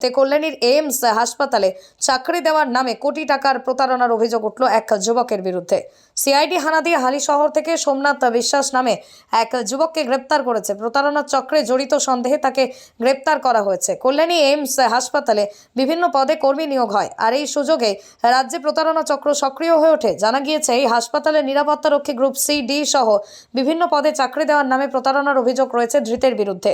তে কল্যাণীর এইমস হাসপাতালে চাকরি দেওয়ার নামে কোটি টাকার প্রতারণার অভিযোগ উঠল এক যুবকের বিরুদ্ধে। সিআইডি হানা দিয়ে হালি শহর থেকে সোমনাথ বিশ্বাস নামে এক যুবককে গ্রেপ্তার করেছে। প্রতারণার চক্রে জড়িত সন্দেহে তাকে গ্রেপ্তার করা হয়েছে। কল্যাণী এইমস হাসপাতালে বিভিন্ন পদে কর্মী নিয়োগ হয়। আর এই সুযোগে রাজ্যে প্রতারণা চক্র সক্রিয় হয়ে ওঠে। জানা গিয়েছে, এই হাসপাতালের নিরাপত্তারক্ষী গ্রুপ সি, ডি সহ বিভিন্ন পদে চাকরি দেওয়ার নামে প্রতারণার অভিযোগ রয়েছে ধৃতের বিরুদ্ধে।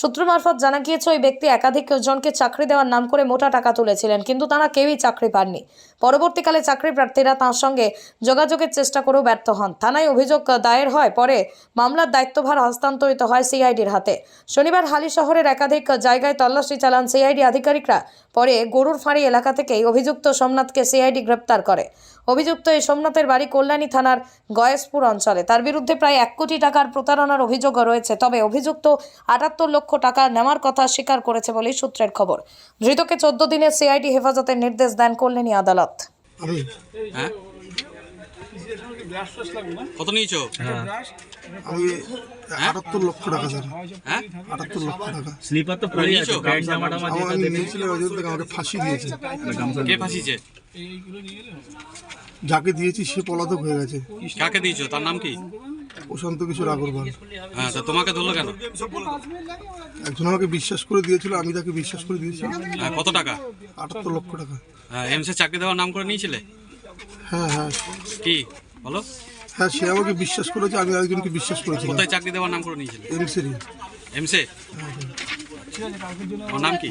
সূত্র মারফত জানা গিয়েছে, ওই ব্যক্তি একাধিক জনকে চাকরি দেওয়ার নাম করে মোটা টাকা তুলেছিলেন, কিন্তু তারা কেউই চাকরি পাননি। পরবর্তীকালে চাকরি প্রার্থীরা তাঁর সঙ্গে যোগাযোগের চেষ্টা করেও ব্যর্থ হন। থানায় অভিযোগ দায়ের হয়, পরে মামলার দায়িত্বভার হস্তান্তরিত হয় সিআইডির হাতে। শনিবার হালি শহরের একাধিক জায়গায় তল্লাশি চালান সিআইডি আধিকারিকরা, পরে গরুর ফাঁড়ি এলাকা থেকেই অভিযুক্ত সোমনাথকে সিআইডি গ্রেপ্তার করে। অভিযুক্ত এই সোমনাথের বাড়ি কল্যাণী থানার গয়েশপুর অঞ্চলে। তার বিরুদ্ধে প্রায় এক কোটি টাকার প্রতারণার অভিযোগ রয়েছে তবে অভিযুক্ত আটাত্তর লক্ষ টাকা নেওয়ার কথা স্বীকার করেছে বলেই সূত্রের খবর। ধৃতকে চোদ্দ দিনের সিআইডি হেফাজতের নির্দেশ দেন কল্যাণী আদালত। হ্যাঁ? কত নিয়েছো? আমি আটাত্তর লক্ষ টাকা স্যার আটাত্তর লক্ষ টাকা। স্লিপার তো নিয়েছো? আমার নিয়েছিলাম ওই জন্য আমাকে ফাঁসি দিয়েছে। কে ফাঁসিছে যাকে দিয়েছি সে পলাতক হয়ে গেছে। কাকে দিয়েছ? তার নাম কি? প্রশান্ত কিশোর আগরওয়াল। হ্যাঁ তা তোমাকে ধরলো কেন? একজন আমাকে বিশ্বাস করে দিয়েছিল আমি তাকে বিশ্বাস করে দিয়েছি। হ্যাঁ, কত টাকা? আটাত্তর লক্ষ টাকা। হ্যাঁ এমসে চাকরি দেওয়ার নাম করে নিয়েছিলে? হ্যাঁ হ্যাঁ। কি? বলো। হ্যাঁ সে আমাকে বিশ্বাস করেছে আমি আরেকজনকে বিশ্বাস করেছিলাম। কোথায় চাকরি দেওয়ার নাম করে নিয়েছিলে? এমসেরি এমসে? ওর নাম কি?